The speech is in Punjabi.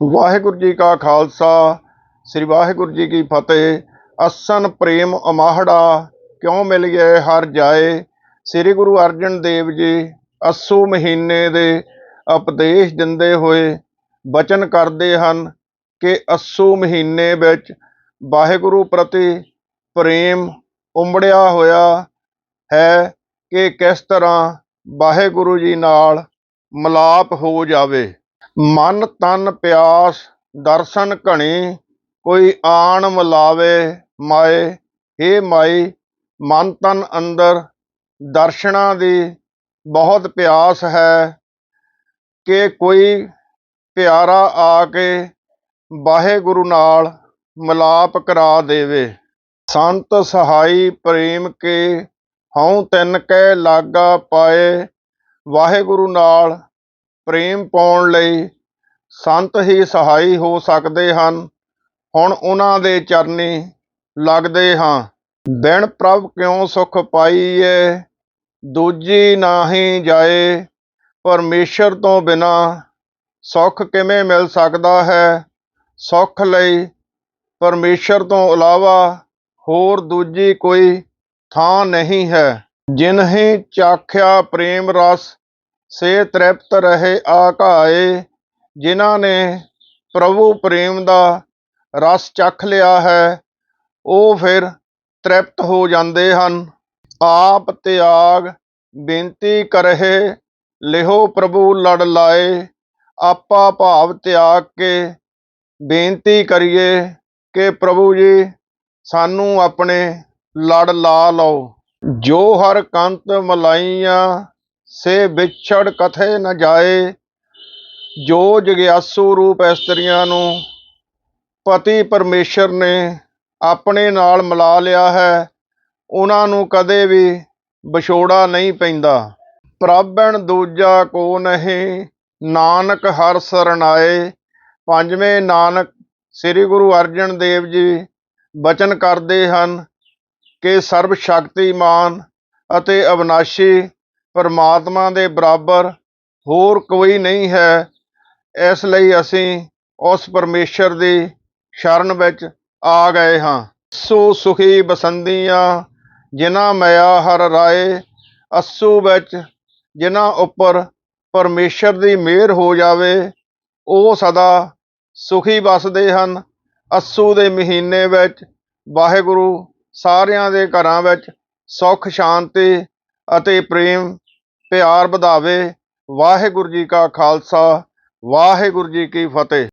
ਵਾਹਿਗੁਰੂ ਜੀ ਕਾ ਖਾਲਸਾ, ਸ੍ਰੀ ਵਾਹਿਗੁਰੂ ਜੀ ਕੀ ਫਤਿਹ। ਅਸਨ ਪ੍ਰੇਮ ਅਮਾਹੜਾ, ਕਿਉਂ ਮਿਲ ਗਏ ਹਰ ਜਾਏ? ਸ੍ਰੀ ਗੁਰੂ ਅਰਜਨ ਦੇਵ ਜੀ, ਅੱਸੂ ਮਹੀਨੇ ਦੇ ਉਪਦੇਸ਼ ਦਿੰਦੇ ਹੋਏ ਬਚਨ ਕਰਦੇ ਹਨ ਕਿ ਅੱਸੂ ਮਹੀਨੇ ਵਿੱਚ ਵਾਹਿਗੁਰੂ ਪ੍ਰਤੀ ਪ੍ਰੇਮ ਉਮੜਿਆ ਹੋਇਆ ਹੈ ਕਿ ਕਿਸ ਤਰ੍ਹਾਂ ਵਾਹਿਗੁਰੂ ਜੀ ਨਾਲ ਮਿਲਾਪ ਹੋ ਜਾਵੇ। ਮਨ ਤਨ ਪਿਆਸ, ਦਰਸ਼ਨ ਘਣੀ, ਕੋਈ ਆਣ ਮਿਲਾਵੇ ਮਾਏ, ਹੇ ਮਾਈ, ਮਨ ਤਨ ਅੰਦਰ, ਦਰਸ਼ਨਾਂ ਦੀ ਬਹੁਤ ਪਿਆਸ ਹੈ, ਕਿ ਕੋਈ ਪਿਆਰਾ ਆ ਕੇ ਵਾਹਿਗੁਰੂ ਨਾਲ ਮਿਲਾਪ ਕਰਾ ਦੇਵੇ। ਸੰਤ ਸਹਾਈ ਪ੍ਰੇਮ ਕੇ ਹਉ ਤਿੰਨ ਕੈ ਲਾਗਾ ਪਾਏ, ਵਾਹਿਗੁਰੂ ਨਾਲ ਪ੍ਰੇਮ ਪਾਉਣ ਲਈ ਸੰਤ ਹੀ ਸਹਾਈ ਹੋ ਸਕਦੇ ਹਨ। ਹੁਣ ਉਹਨਾਂ ਦੇ ਚਰਨੀ ਲੱਗਦੇ ਹਾਂ। ਬਿਨ ਪ੍ਰਭ ਕਿਉ ਸੁਖ ਪਾਈਏ ਦੂਜੀ ਨਾਹੀ ਜਾਏ। ਪਰਮੇਸ਼ਰ ਤੋਂ ਬਿਨਾ ਸੁੱਖ ਕਿਵੇਂ ਮਿਲ ਸਕਦਾ ਹੈ? ਸੁੱਖ ਲਈ ਪਰਮੇਸ਼ਰ ਤੋਂ ਇਲਾਵਾ ਹੋਰ ਦੂਜੀ ਕੋਈ ਥਾਂ ਨਹੀਂ ਹੈ। ਜਿਨਹਿ ਚਾਖਿਆ ਪ੍ਰੇਮ ਰਸ ਸੇ ਤ੍ਰਿਪਤ ਰਹੇ ਆਕਾਏ ਜਿਨ੍ਹਾਂ ਨੇ ਪ੍ਰਭੂ ਪ੍ਰੇਮ ਦਾ ਰਸ ਚੱਖ ਲਿਆ ਹੈ, ਉਹ ਫਿਰ ਤ੍ਰਿਪਤ ਹੋ ਜਾਂਦੇ ਹਨ। ਆਪ ਤਿਆਗ ਬੇਨਤੀ ਕਰਹਿ ਲਿਹੋ ਪ੍ਰਭੂ ਲੜ ਲਾਏ, ਆਪਾ ਭਾਵ ਤਿਆਗ ਕੇ ਬੇਨਤੀ ਕਰੀਏ ਕਿ ਪ੍ਰਭੂ ਜੀ ਸਾਨੂੰ ਆਪਣੇ ਲੜ ਲਾ ਲਓ। ਜੋ ਹਰ ਕੰਤ ਮਲਾਈਆਂ ਸੇ ਵਿਛੜ ਕਥੇ ਨ ਜਾਏ, ਜੋ ਜਗਿਆਸੂ ਰੂਪ ਇਸਤਰੀਆਂ ਨੂੰ, ਪਤੀ ਪਰਮੇਸ਼ਰ ਨੇ ਆਪਣੇ ਨਾਲ ਮਿਲਾ ਲਿਆ ਹੈ, ਉਹਨਾਂ ਨੂੰ ਕਦੇ ਵੀ ਵਿਛੋੜਾ ਨਹੀਂ ਪੈਂਦਾ। ਪ੍ਰਭਣ ਦੂਜਾ ਕੋ ਨਹੀਂ, ਨਾਨਕ ਹਰ ਸਰਣਾਏ। ਪੰਜਵੇਂ ਨਾਨਕ ਸ੍ਰੀ ਗੁਰੂ ਅਰਜਨ ਦੇਵ ਜੀ ਬਚਨ ਕਰਦੇ ਹਨ ਕਿ ਸਰਬ ਸ਼ਕਤੀਮਾਨ ਅਤੇ ਅਵਨਾਸ਼ੀ ਪਰਮਾਤਮਾ ਦੇ ਬਰਾਬਰ ਹੋਰ ਕੋਈ ਨਹੀਂ ਹੈ। ਇਸ ਲਈ ਅਸੀਂ ਉਸ ਪਰਮੇਸ਼ਰ ਦੀ ਸ਼ਰਨ ਵਿੱਚ ਆ ਗਏ ਹਾਂ। ਸੋ ਸੁਖੀ ਬਸੰਦੀਆਂ, ਜਿਨ੍ਹਾਂ ਮਿਆ ਹਰ ਰਾਏ, ਅਸੂ ਵਿੱਚ ਜਿਨ੍ਹਾਂ ਉੱਪਰ ਪਰਮੇਸ਼ਰ ਦੀ ਮਿਹਰ ਹੋ ਜਾਵੇ, ਉਹ ਸਦਾ ਸੁਖੀ ਬਸਦੇ ਹਨ। ਅਸੂ ਦੇ ਮਹੀਨੇ ਵਿੱਚ ਵਾਹਿਗੁਰੂ ਸਾਰਿਆਂ ਦੇ ਘਰਾਂ ਵਿੱਚ ਸੁੱਖ, ਸ਼ਾਂਤੀ ਅਤੇ ਪ੍ਰੇਮ ਪਿਆਰ ਵਧਾਵੇ। ਵਾਹਿਗੁਰੂ ਜੀ ਕਾ ਖਾਲਸਾ ਵਾਹਿਗੁਰੂ ਜੀ ਕੀ ਫਤਿਹ।